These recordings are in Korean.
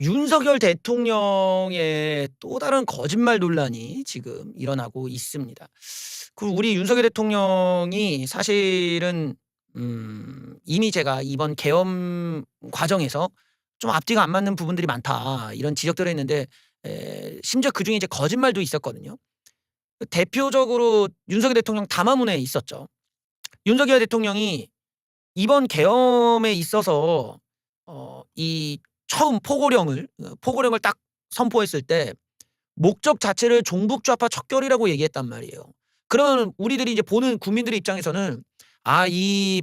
윤석열 대통령의 또 다른 거짓말 논란이 지금 일어나고 있습니다. 그 우리 윤석열 대통령이 사실은 음 이미 제가 이번 계엄 과정에서 좀 앞뒤가 안 맞는 부분들이 많다 이런 지적들을 했는데 에 심지어 그 중에 이제 거짓말도 있었거든요. 그 대표적으로 윤석열 대통령 담화문에 있었죠. 윤석열 대통령이 이번 계엄에 있어서 어 이 처음 포고령을 어 포고령을 딱 선포했을 때 목적 자체를 종북 좌파 척결이라고 얘기했단 말이에요. 그러면 우리들이 이제 보는 국민들의 입장에서는 '아 이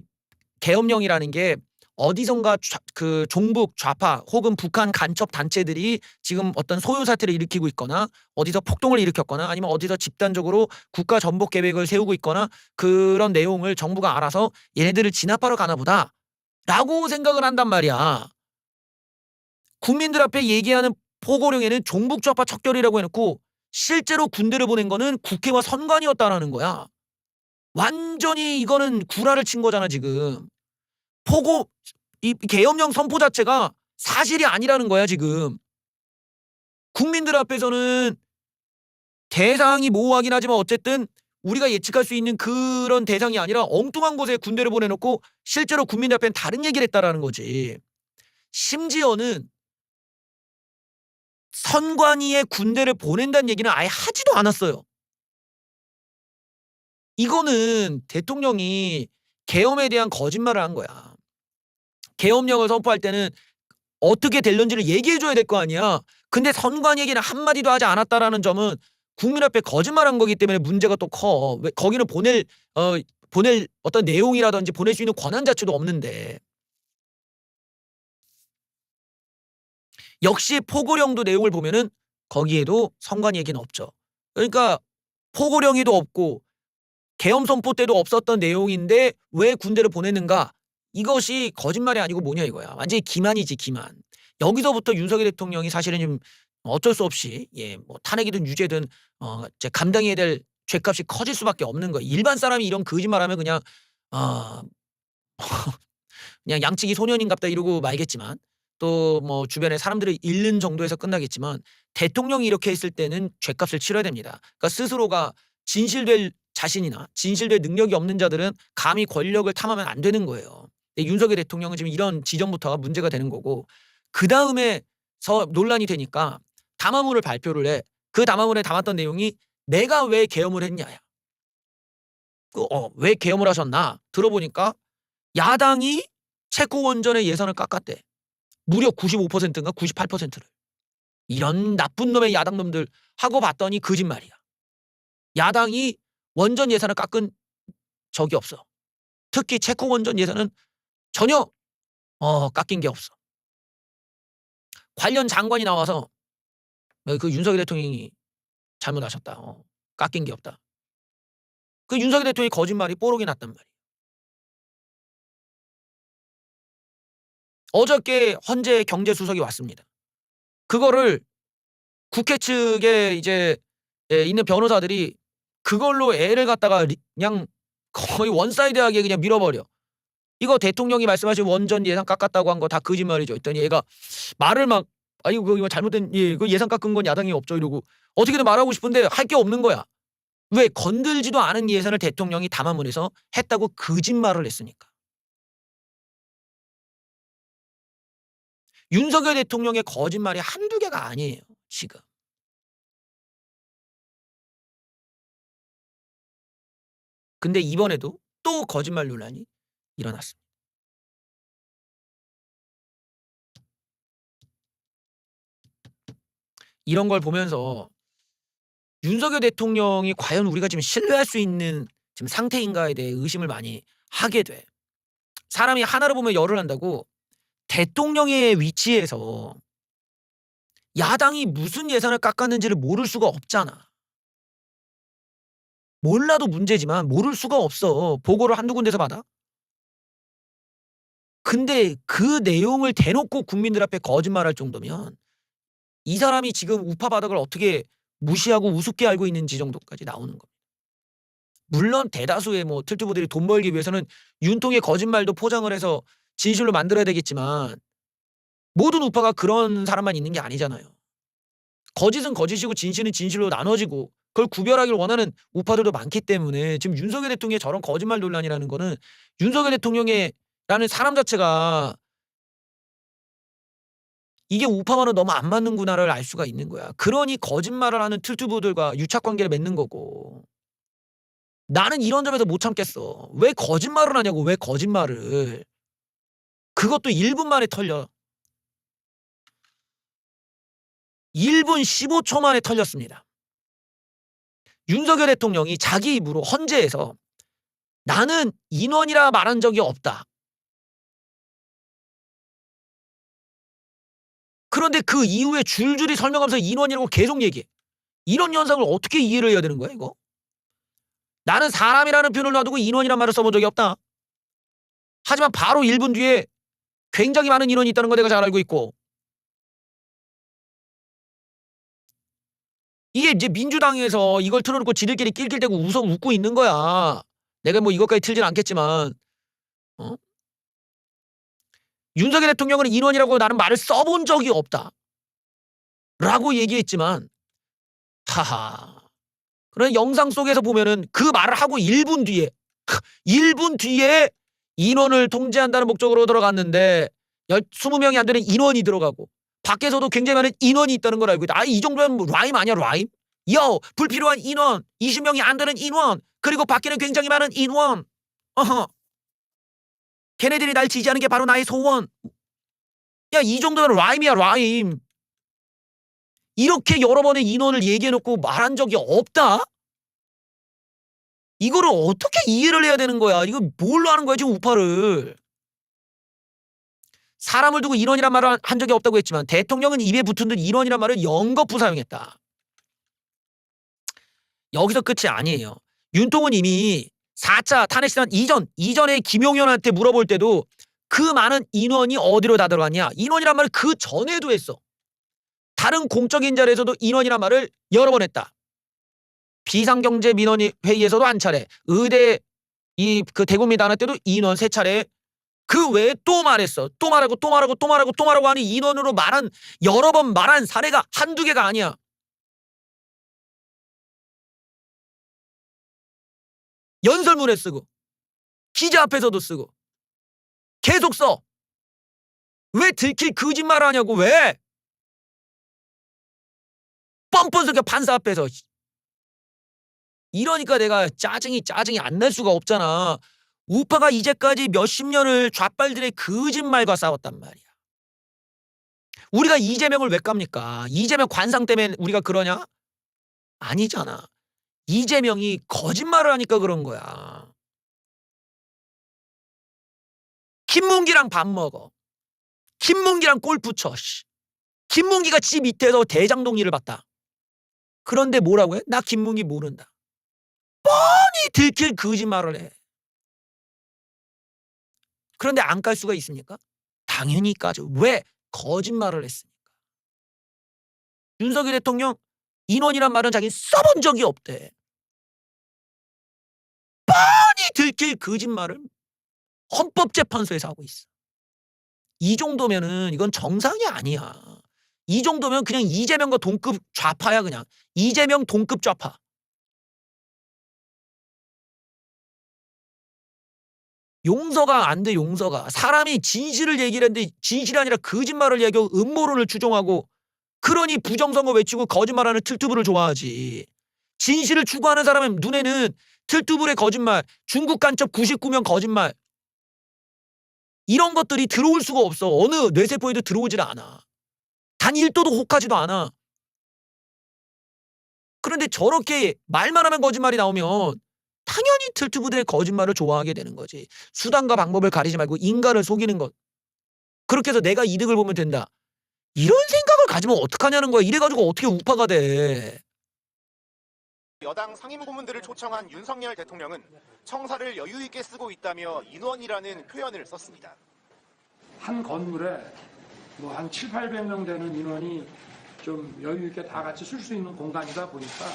계엄령이라는 게 어디선가 좌 그 종북 좌파 혹은 북한 간첩 단체들이 지금 어떤 소요 사태를 일으키고 있거나 어디서 폭동을 일으켰거나 아니면 어디서 집단적으로 국가 전복 계획을 세우고 있거나 그런 내용을 정부가 알아서 '얘네들을 진압하러 가나 보다.'라고 생각을 한단 말이야. 국민들 앞에 얘기하는 포고령에는 종북 좌파 척결이라고 해 놓고 실제로 군대를 보낸 거는 국회와 선관위였다라는 거야. 완전히 이거는 구라를 친 거잖아 지금. 포고 이 계엄령 선포 자체가 사실이 아니라는 거야 지금. 국민들 앞에서는 대상이 모호하긴 하지만 어쨌든 우리가 예측할 수 있는 그런 대상이 아니라 엉뚱한 곳에 군대를 보내 놓고 실제로 국민들 앞에는 다른 얘기를 했다라는 거지. 심지어는 선관위에 군대를 보낸다는 얘기는 아예 하지도 않았어요. 이거는 대통령이 계엄에 대한 거짓말을 한 거야. 계엄령을 선포할 때는 어떻게 될런지를 얘기해 줘야 될 거 아니야. 근데 선관위에게는 한마디도 하지 않았다라는 점은 국민 앞에 거짓말한 거기 때문에 문제가 또 커. 왜 거기는 보낼 어 보낼 어떤 내용이라든지 보낼 수 있는 권한 자체도 없는데. 역시 포고령도 내용을 보면은 거기에도 선관위 얘기는 없죠. 그러니까 포고령에도 없고 계엄 선포 때도 없었던 내용인데 왜 군대를 보냈는가? 이것이 거짓말이 아니고 뭐냐 이거야. 완전히 기만이지 기만. 여기서부터 윤석열 대통령이 사실은 좀 어쩔 수 없이 예 뭐 탄핵이든 유죄든 어 이제 감당해야 될 죗값이 커질 수밖에 없는 거야. 일반 사람이 이런 거짓말하면 그냥 어 그냥 '양치기 소년인갑다.' 이러고 말겠지만 또 뭐 주변에 사람들을 잃는 정도에서 끝나겠지만 대통령이 이렇게 했을 때는 죗값을 치러야 됩니다. 그러니까 스스로가 진실될 자신이나 진실될 능력이 없는 자들은 감히 권력을 탐하면 안 되는 거예요. 윤석열 대통령은 지금 이런 지점부터가 문제가 되는 거고 그 다음에서 논란이 되니까 담화문을 발표를 해. 그 담화문에 담았던 내용이 "내가 왜 계엄을 했냐."야. 그 어 "왜 계엄을 하셨나?" 들어보니까 야당이 체코 원전의 예산을 깎았대. 무려 95% 인가 98%를. 이런 나쁜 놈의 야당 놈들 하고 봤더니 거짓말이야. 야당이 원전 예산을 깎은 적이 없어. 특히 체코 원전 예산은 전혀 어 깎인 게 없어. 관련 장관이 나와서 어그 "윤석열 대통령이 잘못하셨다. 어 깎인 게 없다." 그 윤석열 대통령이 거짓말이 뽀록이 났단 말이야. 어저께 헌재 경제수석이 왔습니다. 그거를 국회 측에 이제 예 있는 변호사들이 그걸로 애를 갖다가 리 그냥 거의 원사이드하게 그냥 밀어버려. "이거 대통령이 말씀하신 원전 예산 깎았다고 한 거 다 거짓말이죠." 했더니 얘가 말을 막 "아니 그거 이거 잘못된 예 그 예산 깎은 건 야당이 없죠." 이러고 어떻게든 말하고 싶은데 할 게 없는 거야. 왜? 건들지도 않은 예산을 대통령이 담화문에서 했다고 거짓말을 했으니까. 윤석열 대통령의 거짓말이 한두 개가 아니에요 지금. 근데 이번에도 또 거짓말 논란이 일어났습니다. 이런 걸 보면서 윤석열 대통령이 과연 우리가 지금 신뢰할 수 있는 지금 상태인가에 대해 의심을 많이 하게 돼. 사람이 하나를 보면 열을 한다고 대통령의 위치에서 야당이 무슨 예산을 깎았는지를 모를 수가 없잖아. 몰라도 문제지만 모를 수가 없어. 보고를 한두 군데서 받아? 근데 그 내용을 대놓고 국민들 앞에 거짓말할 정도면 이 사람이 지금 우파 바닥을 어떻게 무시하고 우습게 알고 있는지 정도까지 나오는 겁니다. 물론 대다수의 뭐 틀튜브들이 돈 벌기 위해서는 윤통의 거짓말도 포장을 해서 진실로 만들어야 되겠지만 모든 우파가 그런 사람만 있는 게 아니잖아요. 거짓은 거짓이고 진실은 진실로 나눠지고 그걸 구별하기를 원하는 우파들도 많기 때문에 지금 윤석열 대통령의 저런 거짓말 논란이라는 거는 윤석열 대통령의 라는 사람 자체가 이게 우파와는 너무 안 맞는구나를 알 수가 있는 거야. 그러니 거짓말을 하는 틀투부들과 유착 관계를 맺는 거고. 나는 이런 점에서 못 참겠어. 왜 거짓말을 하냐고, 왜 거짓말을. 그것도 1분 만에 털려. 1분 15초 만에 털렸습니다. 윤석열 대통령이 자기 입으로 헌재에서 나는 인원이라 말한 적이 없다. 그런데 그 이후에 줄줄이 설명하면서 인원이라고 계속 얘기해. 이런 현상을 어떻게 이해를 해야 되는 거야, 이거? 나는 사람이라는 표현을 놔두고 인원이란 말을 써본 적이 없다. 하지만 바로 1분 뒤에 굉장히 많은 인원이 있다는 거 내가 잘 알고 있고. 이게 이제 민주당에서 이걸 틀어놓고 지들끼리 낄낄대고 웃어 웃고 있는 거야. 내가 뭐 이것까지 틀진 않겠지만, 어? 윤석열 대통령은 인원이라고 나는 말을 써본 적이 없다. 라고 얘기했지만, 하하. 그런 영상 속에서 보면은 그 말을 하고 1분 뒤에, 1분 뒤에 인원을 통제한다는 목적으로 들어갔는데, 20명이 안 되는 인원이 들어가고, 밖에서도 굉장히 많은 인원이 있다는 걸 알고 있다. 아, 이 정도면 뭐 라임 아니야, 라임? 여, 불필요한 인원, 20명이 안 되는 인원, 그리고 밖에는 굉장히 많은 인원. 어허. 걔네들이 날 지지하는 게 바로 나의 소원. 야, 이 정도면 라임이야, 라임. 이렇게 여러 번의 인원을 얘기해놓고 말한 적이 없다? 이거를 어떻게 이해를 해야 되는 거야? 이거 뭘로 하는 거야, 지금 우파를? 사람을 두고 인원이란 말을 한 적이 없다고 했지만 대통령은 입에 붙은 듯 인원이란 말을 연거푸 사용했다. 여기서 끝이 아니에요. 윤통은 이미 4차 탄핵시단 이전, 이전에 김용현한테 물어볼 때도 그 많은 인원이 어디로 다 들어갔냐? 인원이란 말을 그 전에도 했어. 다른 공적인 자리에서도 인원이란 말을 여러 번 했다. 비상경제 민원회 회의에서도 한 차례, 의대 이 그 대국민단회 때도 인원 세 차례, 그 외에 또 말했어. 또 말하고 또 말하고 또 말하고 또 말하고 하니 인원으로 말한 여러 번 말한 사례가 한두 개가 아니야. 연설문에 쓰고 기자 앞에서도 쓰고 계속 써. 왜 들킬 거짓말 하냐고 왜? 뻔뻔스럽게 판사 앞에서 이러니까 내가 짜증이 짜증이 안 날 수가 없잖아. 우파가 이제까지 몇십 년을 좌빨들의 거짓말과 싸웠단 말이야. 우리가 이재명을 왜 깝니까? 이재명 관상 때문에 우리가 그러냐? 아니잖아. 이재명이 거짓말을 하니까 그런 거야. 김문기랑 밥 먹어. 김문기랑 골프 쳐. 씨. 김문기가 집 밑에서 대장동리를 봤다. 그런데 뭐라고 해? 나 김문기 모른다. 뻔히 들킬 거짓말을 해. 그런데 안 깔 수가 있습니까? 당연히 까죠. 왜? 거짓말을 했으니까. 윤석열 대통령 인원이란 말은 자기 써본 적이 없대. 뻔히 들킬 거짓말을 헌법재판소에서 하고 있어. 이 정도면은 이건 정상이 아니야. 이 정도면 그냥 이재명과 동급 좌파야 그냥. 이재명 동급 좌파. 용서가 안 돼 용서가. 사람이 진실을 얘기를 했는데 진실이 아니라 거짓말을 얘기하고 음모론을 추종하고 그러니 부정선거 외치고 거짓말하는 틀투브를 좋아하지. 진실을 추구하는 사람의 눈에는 틀투브의 거짓말, 중국 간첩 99명 거짓말 이런 것들이 들어올 수가 없어. 어느 뇌세포에도 들어오질 않아. 단 1도도 혹하지도 않아. 그런데 저렇게 말만 하면 거짓말이 나오면 당연히 틀투브들의 거짓말을 좋아하게 되는 거지. 수단과 방법을 가리지 말고 인간을 속이는 것. 그렇게 해서 내가 이득을 보면 된다. 이런 생각을 가지면 어떡하냐는 거야. 이래가지고 어떻게 우파가 돼. 여당 상임 고문들을 초청한 윤석열 대통령은 청사를 여유 있게 쓰고 있다며 인원이라는 표현을 썼습니다. 한 건물에 뭐 한 7, 800명 되는 인원이 좀 여유 있게 다 같이 쓸 수 있는 공간이다 보니까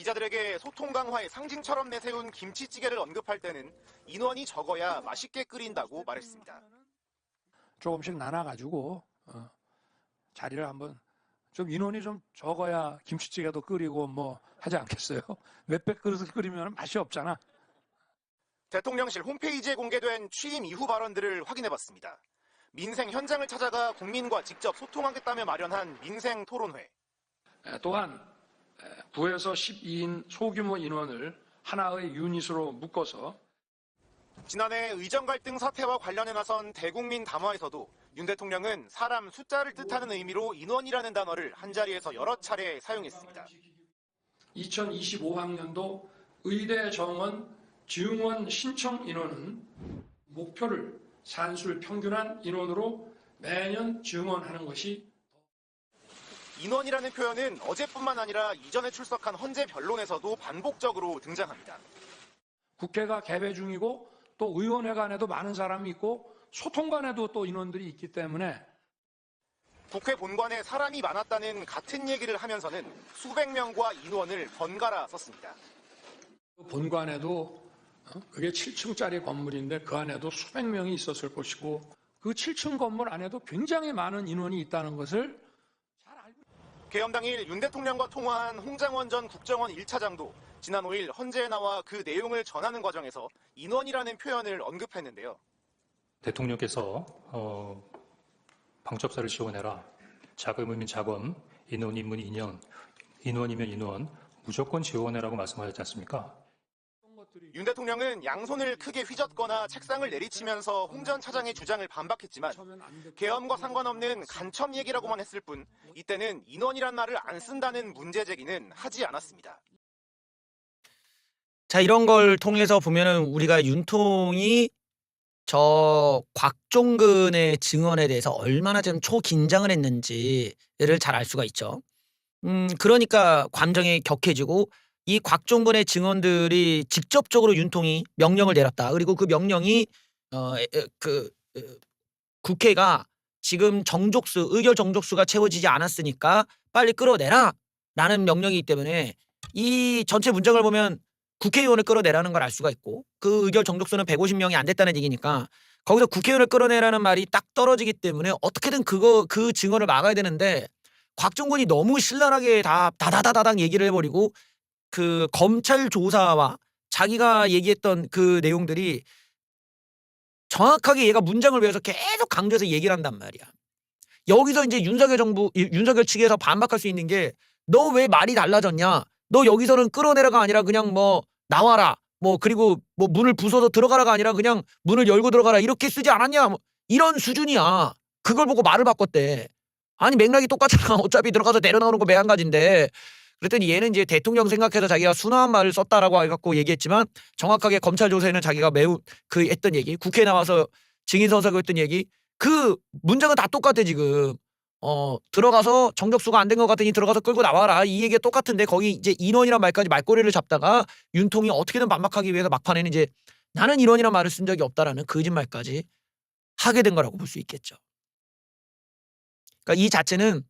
기자들에게 소통 강화의 상징처럼 내세운 김치찌개를 언급할 때는 인원이 적어야 맛있게 끓인다고 말했습니다. 조금씩 나눠가지고 어, 자리를 한번 좀 인원이 좀 적어야 김치찌개도 끓이고 뭐 하지 않겠어요? 몇백 그릇을 끓이면 맛이 없잖아. 대통령실 홈페이지에 공개된 취임 이후 발언들을 확인해봤습니다. 민생 현장을 찾아가 국민과 직접 소통하겠다며 마련한 민생 토론회. 에, 또한 에, 9에서 12인 소규모 인원을 하나의 유닛으로 묶어서 지난해 의정 갈등 사태와 관련해 나선 대국민 담화에서도 윤 대통령은 사람 숫자를 뜻하는 의미로 인원이라는 단어를 한자리에서 여러 차례 사용했습니다. 2025학년도 의대 정원 지응원 신청 인원은 목표를 산술 평균한 인원으로 매년 증원하는 것이 인원이라는 표현은 어제뿐만 아니라 이전에 출석한 헌재 변론에서도 반복적으로 등장합니다. 국회가 개배 중이고 또 의원회 간에도 많은 사람이 있고 소통 간에도 또 인원들이 있기 때문에 국회 본관에 사람이 많았다는 같은 얘기를 하면서는 수백 명과 인원을 번갈아 썼습니다. 본관에도 어? 그게 7층짜리 건물인데 그 안에도 수백 명이 있었을 것이고 그 7층 건물 안에도 굉장히 많은 인원이 있다는 것을 개엄 당일 윤 대통령과 통화한 홍장원 전 국정원 1차장도 지난 5일 헌재에 나와 그 내용을 전하는 과정에서 인원이라는 표현을 언급했는데요. 대통령께서 어, 방첩사를 지원해라. 자금이면 자금, 인원이면 인원, 인원이면 인원, 무조건 지원해라고 말씀하셨지 않습니까? 윤 대통령은 양손을 크게 휘젓거나 책상을 내리치면서 홍 전 차장의 주장을 반박했지만 계엄과 상관없는 간첩 얘기라고만 했을 뿐 이때는 인원이란 말을 안 쓴다는 문제 제기는 하지 않았습니다. 자, 이런 걸 통해서 보면은 우리가 윤통이 저 곽종근의 증언에 대해서 얼마나 좀 초긴장을 했는지를 잘 알 수가 있죠. 음, 그러니까 감정이 격해지고 이 곽종근의 증언들이 직접적으로 윤통이 명령을 내렸다. 그리고 그 명령이 어, 에, 에, 그 어, 국회가 지금 정족수, 의결 정족수가 채워지지 않았으니까 빨리 끌어내라. 라는 명령이기 때문에 이 전체 문장을 보면 국회의원을 끌어내라는 걸 알 수가 있고 그 의결 정족수는 150명이 안 됐다는 얘기니까 거기서 국회의원을 끌어내라는 말이 딱 떨어지기 때문에 어떻게든 그거 그 증언을 막아야 되는데 곽종근이 너무 신랄하게 다 다다다다당 얘기를 해버리고 그 검찰 조사와 자기가 얘기했던 그 내용들이 정확하게 얘가 문장을 외워서 계속 강조해서 얘기를 한단 말이야. 여기서 이제 윤석열 정부 이- 윤석열 측에서 반박할 수 있는 게 너 왜 말이 달라졌냐? 너 여기서는 끌어내라가 아니라 그냥 뭐 나와라. 뭐 그리고 뭐 문을 부숴서 들어가라가 아니라 그냥 문을 열고 들어가라 이렇게 쓰지 않았냐? 뭐 이런 수준이야. 그걸 보고 말을 바꿨대. 아니 맥락이 똑같잖아. 어차피 들어가서 내려나오는 거 매한 가지인데. 그랬더니 얘는 이제 대통령 생각해서 자기가 순화한 말을 썼다라고 해갖고 얘기했지만 정확하게 검찰 조사에는 자기가 매우 그 했던 얘기, 국회에 나와서 증인 선서고 했던 얘기, 그 문장은 다 똑같아 지금. 어 들어가서 정적수가 안 된 것 같으니 들어가서 끌고 나와라 이 얘기가 똑같은데 거기 이제 인원이란 말까지 말꼬리를 잡다가 윤통이 어떻게든 반박하기 위해서 막판에는 이제 나는 인원이란 말을 쓴 적이 없다라는 거짓말까지 하게 된 거라고 볼 수 있겠죠. 그러니까 이 자체는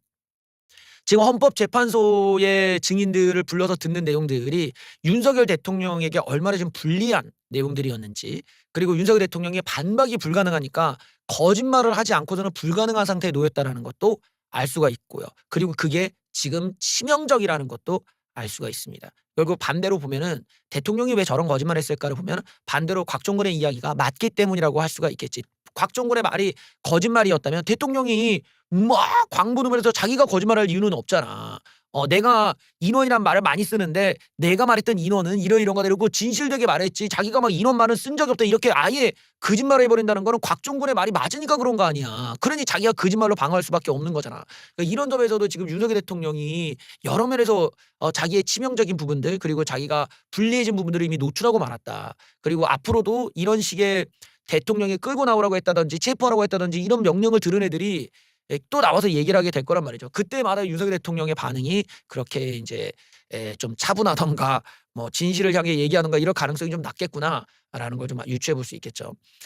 지금 헌법재판소의 증인들을 불러서 듣는 내용들이 윤석열 대통령에게 얼마나 좀 불리한 내용들이었는지 그리고 윤석열 대통령의 반박이 불가능하니까 거짓말을 하지 않고서는 불가능한 상태에 놓였다라는 것도 알 수가 있고요. 그리고 그게 지금 치명적이라는 것도 알 수가 있습니다. 결국 반대로 보면은 대통령이 왜 저런 거짓말을 했을까를 보면 반대로 곽종근의 이야기가 맞기 때문이라고 할 수가 있겠지. 곽종근의 말이 거짓말이었다면 대통령이 막 광분음을 해서 자기가 거짓말할 이유는 없잖아. 어, 내가 인원이란 말을 많이 쓰는데 내가 말했던 인원은 이러 이런 거 되고 진실되게 말했지 자기가 막 인원 말은 쓴 적이 없다 이렇게 아예 거짓말을 해버린다는 거는 곽종근의 말이 맞으니까 그런 거 아니야. 그러니 자기가 거짓말로 방어할 수밖에 없는 거잖아. 그러니까 이런 점에서도 지금 윤석열 대통령이 여러 면에서 어, 자기의 치명적인 부분 들 그리고 자기가 불리해진 부분들을 이미 노출하고 말았다. 그리고 앞으로도 이런 식의 대통령이 끌고 나오라고 했다든지 체포하라고 했다든지 이런 명령을 들은 애들이 에, 또 나와서 얘기를 하게 될 거란 말이죠. 그때마다 윤석열 대통령의 반응이 그렇게 이제 에, 좀 차분하던가 뭐 진실을 향해 얘기하는가 이럴 가능성이 좀 낮겠구나라는 걸 좀 유추해 볼 수 있겠죠.